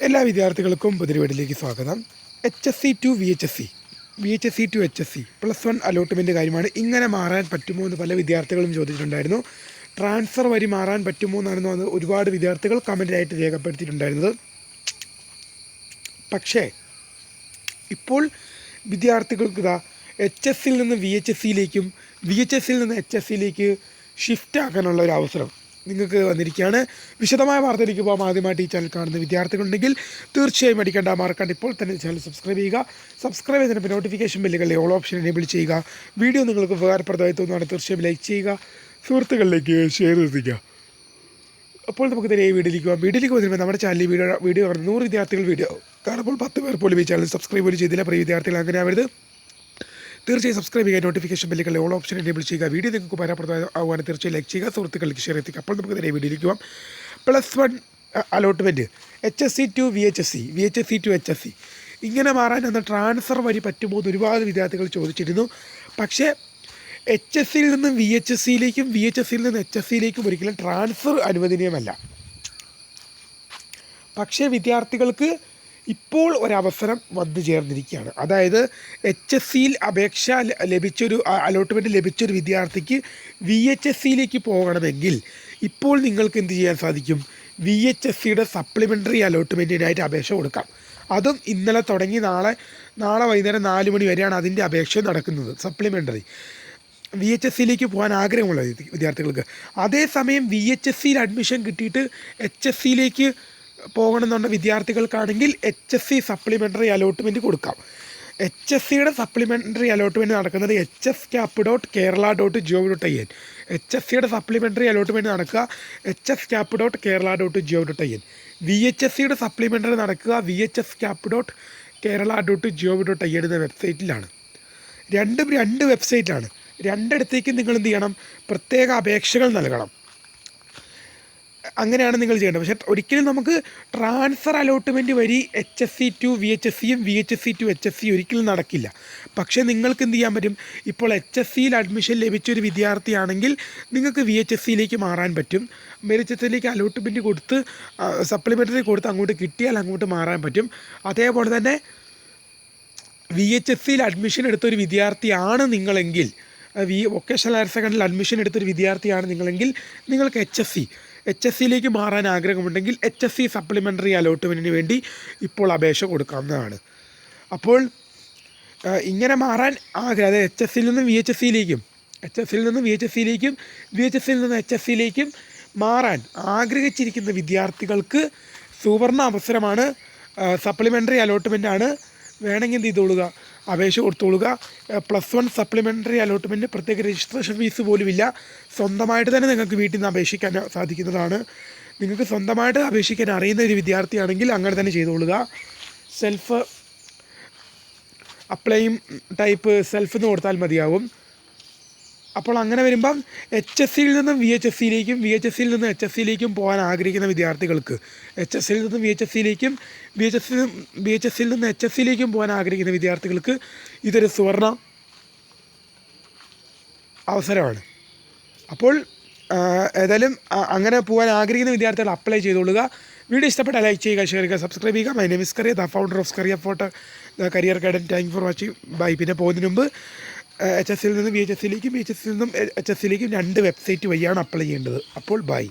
എല്ലാ വിദ്യാർത്ഥികൾക്കും പുതിരുവീടിലേക്ക് സ്വാഗതം. H S C to V H S C V H S C to H S C plus one allotment കാര്യമാണ്. ഇങ്ങനെ മാറാൻ പറ്റുമോ എന്ന് പല വിദ്യാർത്ഥികളും ചോദിച്ചിട്ടുണ്ടായിരുന്നു. ട്രാൻസ്ഫർ വഴി മാറാൻ പറ്റുമോ എന്നായിരുന്നു അത് ഒരുപാട് വിദ്യാർത്ഥികൾ കമന്റായിട്ട് രേഖപ്പെടുത്തിയിട്ടുണ്ടായിരുന്നത്. പക്ഷേ ഇപ്പോൾ വിദ്യാർത്ഥികൾക്ക് ഇതാ എച്ച് എസ് സിയിൽ നിന്ന് വി എച്ച് എസ് സിയിലേക്കും വി എച്ച് എസ് സിയിൽ നിന്ന് എച്ച് എസ് സിയിലേക്ക് ഷിഫ്റ്റ് ആക്കാനുള്ള ഒരു അവസരം. നിങ്ങൾക്ക് വന്നിരിക്കുകയാണ്. വിശദമായ വാർത്തയിലേക്ക് പോകാം ആദ്യമായിട്ട് ഈ ചാനൽ കാണുന്ന വിദ്യാർത്ഥികളുണ്ടെങ്കിൽ തീർച്ചയായും അടിക്കേണ്ട മറക്കാണ്ട് ഇപ്പോൾ തന്നെ ചാനൽ സബ്സ്ക്രൈബ് ചെയ്യുക. സബ്സ്ക്രൈബ് ചെയ്തതിന് നോട്ടിഫിക്കേഷൻ ബില്ലുകളിലെ ഓൾ ഓപ്ഷൻ എനേബിൾ ചെയ്യുക. വീഡിയോ നിങ്ങൾക്ക് ഉപകാരപ്രദമായി തോന്നുകയാണ് തീർച്ചയായും ലൈക്ക് ചെയ്യുക. സുഹൃത്തുക്കളിലേക്ക് ഷെയർ എത്തിക്കുക അപ്പോൾ നമുക്ക് തന്നെ ഈ വീഡിയോയിലേക്ക് പോകാം വീഡിയോയിലേക്ക് വരുമ്പോൾ നമ്മുടെ ചാനലിൽ വീഡിയോ വീഡിയോ നൂറ് വിദ്യാർത്ഥികൾ വീഡിയോ കാണുമ്പോൾ പത്ത് പേർ പോലും ഈ ചാനൽ സബ്സ്ക്രൈബ് പോലും ചെയ്തില്ല. പ്രിയ വിദ്യാർത്ഥികൾ അങ്ങനെ ആവരുത് തീർച്ചയായും സബ്സ്ക്രൈബ് ചെയ്യുക നോട്ടിഫിക്കേഷൻ ബെല്ലുകളെ ഓൾ ഓപ്ഷൻ എനേബിൾ ചെയ്യുക. വീഡിയോ നിങ്ങൾക്ക് ഉപകാരപ്രദമാകുവാൻ തീർച്ചയായും ലൈക്ക് ചെയ്യുക സുഹൃത്തുക്കൾക്ക് ഷെയർ എത്തിക്കുക അപ്പോൾ നമുക്ക് വീഡിയോ വീഡിയോയിലേക്ക് പോകാം plus one allotment H S C to V H S C V H S C to H S C ഇങ്ങനെ മാറാൻ അന്ന് ട്രാൻസ്ഫർ വഴി പറ്റുമോ എന്ന് ഒരുപാട് വിദ്യാർത്ഥികൾ ചോദിച്ചിരുന്നു. പക്ഷേ എച്ച് എസ് സിയിൽ നിന്നും വി എച്ച് എസ് സിയിലേക്കും വി എച്ച് എസ് സിയിൽ നിന്ന് എച്ച് എസ് സിയിലേക്കും ഒരിക്കലും ട്രാൻസ്ഫർ അനുവദനീയമല്ല. പക്ഷേ വിദ്യാർത്ഥികൾക്ക് ഇപ്പോൾ ഒരവസരം വന്നു ചേർന്നിരിക്കുകയാണ്. അതായത് എച്ച് എസ് സിയിൽ അപേക്ഷ ലഭിച്ചൊരു അലോട്ട്മെന്റ് ലഭിച്ചൊരു വിദ്യാർത്ഥിക്ക് വി എച്ച് എസ് സിയിലേക്ക് പോകണമെങ്കിൽ ഇപ്പോൾ നിങ്ങൾക്ക് എന്ത് ചെയ്യാൻ സാധിക്കും? വി എച്ച് എസ് സിയുടെ സപ്ലിമെന്ററി അലോട്ട്മെന്റിനായിട്ട് അപേക്ഷ കൊടുക്കാം. അതും ഇന്നലെ തുടങ്ങി നാളെ നാളെ വൈകുന്നേരം നാല് മണി വരെയാണ് അതിന്റെ അപേക്ഷ നടക്കുന്നത്. സപ്ലിമെന്ററി വി എച്ച് എസ് സിയിലേക്ക് പോകാൻ ആഗ്രഹമുള്ള വിദ്യാർത്ഥികൾക്ക്. അതേസമയം വി എച്ച് എസ് സിയിൽ അഡ്മിഷൻ കിട്ടിയിട്ട് എച്ച് എസ് സിയിലേക്ക് പോകണമെന്നുള്ള വിദ്യാർത്ഥികൾക്കാണെങ്കിൽ H S C supplementary allotment കൊടുക്കാം. എച്ച് എസ് സിയുടെ സപ്ലിമെന്ററി അലോട്ട്മെന്റ് നടക്കുന്നത് H S cap dot Kerala dot G O V dot I N H S സിയുടെ സപ്ലിമെന്ററി അലോട്ട്മെന്റ് നടക്കുക H S cap dot Kerala dot G O V dot I N V H S സിയുടെ supplementary നടക്കുക V H S cap dot Kerala dot G O V dot I N എന്ന വെബ്സൈറ്റിലാണ് രണ്ടും രണ്ട് വെബ്സൈറ്റാണ് രണ്ടിടത്തേക്കും നിങ്ങൾ എന്ത് ചെയ്യണം? പ്രത്യേക അപേക്ഷകൾ നൽകണം. അങ്ങനെയാണ് നിങ്ങൾ ചെയ്യേണ്ടത്. പക്ഷേ ഒരിക്കലും നമുക്ക് ട്രാൻസ്ഫർ അലോട്ട്മെന്റ് വരി H S C to V H S സിയും V H S C to H S C ഒരിക്കലും നടക്കില്ല. പക്ഷേ നിങ്ങൾക്ക് എന്ത് ചെയ്യാൻ പറ്റും? ഇപ്പോൾ എച്ച് എസ് സിയിൽ അഡ്മിഷൻ ലഭിച്ചൊരു വിദ്യാർത്ഥിയാണെങ്കിൽ നിങ്ങൾക്ക് വി എച്ച് എസ് സിയിലേക്ക് മാറാൻ പറ്റും. മെറിറ്റ് എസ് സിയിലേക്ക് അലോട്ട്മെന്റ് കൊടുത്ത് സപ്ലിമെന്ററി കൊടുത്ത് അങ്ങോട്ട് കിട്ടിയാൽ അങ്ങോട്ട് മാറാൻ പറ്റും. അതേപോലെ തന്നെ വി എച്ച് എസ് സിയിൽ അഡ്മിഷൻ എടുത്തൊരു വിദ്യാർത്ഥിയാണ് നിങ്ങളെങ്കിൽ വി വൊക്കേഷണൽ ഹയർ സെക്കൻഡറിയിൽ അഡ്മിഷൻ എടുത്തൊരു വിദ്യാർത്ഥിയാണ് നിങ്ങളെങ്കിൽ നിങ്ങൾക്ക് H S C H S സിയിലേക്ക് മാറാൻ ആഗ്രഹമുണ്ടെങ്കിൽ എച്ച് എസ് സി സപ്ലിമെന്ററി അലോട്ട്മെന്റിന് വേണ്ടി ഇപ്പോൾ അപേക്ഷ കൊടുക്കാവുന്നതാണ്. അപ്പോൾ ഇങ്ങനെ മാറാൻ ആഗ്രഹം അതായത് എച്ച് എസ് സിയിൽ നിന്നും വി എച്ച് എസ് സിയിലേക്കും എച്ച് എസ് സിയിൽ നിന്നും വി എച്ച് എസ് സിയിലേക്കും വി എച്ച് എസ് സിയിൽ നിന്ന് എച്ച് എസ് സിയിലേക്കും മാറാൻ ആഗ്രഹിച്ചിരിക്കുന്ന വിദ്യാർത്ഥികൾക്ക് സുവർണ അവസരമാണ് സപ്ലിമെന്ററി അലോട്ട്മെന്റ് ആണ് വേണമെങ്കിൽ ചെയ്തോളുക? അപേക്ഷ കൊടുത്തുകൊള്ളുക പ്ലസ് വൺ സപ്ലിമെന്ററി അലോട്ട്മെന്റ് പ്രത്യേക രജിസ്ട്രേഷൻ ഫീസ് പോലുമില്ല. സ്വന്തമായിട്ട് തന്നെ നിങ്ങൾക്ക് വീട്ടിൽ നിന്ന് അപേക്ഷിക്കാൻ സാധിക്കുന്നതാണ്. നിങ്ങൾക്ക് സ്വന്തമായിട്ട് അപേക്ഷിക്കാൻ അറിയുന്ന ഒരു വിദ്യാർത്ഥിയാണെങ്കിൽ അങ്ങനെ തന്നെ ചെയ്തുകൊള്ളുക സെൽഫ് അപ്ലൈയും ടൈപ്പ് സെൽഫ് എന്ന് കൊടുത്താൽ മതിയാവും. അപ്പോൾ അങ്ങനെ വരുമ്പം എച്ച് എസ് സിയിൽ നിന്നും വി എച്ച് എസ് സിയിലേക്കും വി എച്ച് എസ് സിയിൽ നിന്നും എച്ച് എസ് സിയിലേക്കും പോകാൻ ആഗ്രഹിക്കുന്ന വിദ്യാർത്ഥികൾക്ക് എച്ച് എസ് സിയിൽ നിന്നും V H S സിയിലേക്കും V H S V H S സിയിൽ നിന്ന് എച്ച് എസ് സിയിലേക്കും പോകാൻ ആഗ്രഹിക്കുന്ന വിദ്യാർത്ഥികൾക്ക് ഇതൊരു സുവർണ അവസരമാണ്. അപ്പോൾ ഏതായാലും അങ്ങനെ പോകാൻ ആഗ്രഹിക്കുന്ന വിദ്യാർത്ഥികൾ അപ്ലൈ ചെയ്തോളുക. വീഡിയോ ഇഷ്ടപ്പെട്ട ലൈക്ക് ചെയ്യുക ഷെയർ ചെയ്യുക സബ്സ്ക്രൈബ് ചെയ്യുക. My name is Kariya the founder of Kariya photo career guidance thank for watching bye പിന്നെ പോകുന്നതിന് മുമ്പ് എച്ച് എസ് സിയിൽ നിന്ന് വി എച്ച് എസ് സിയിലേക്കും വി നിന്നും എച്ച് എസ് സിയിലേക്കും രണ്ട് വെബ്സൈറ്റ് വഴിയാണ് അപ്ലൈ ചെയ്യേണ്ടത്. അപ്പോൾ ബൈ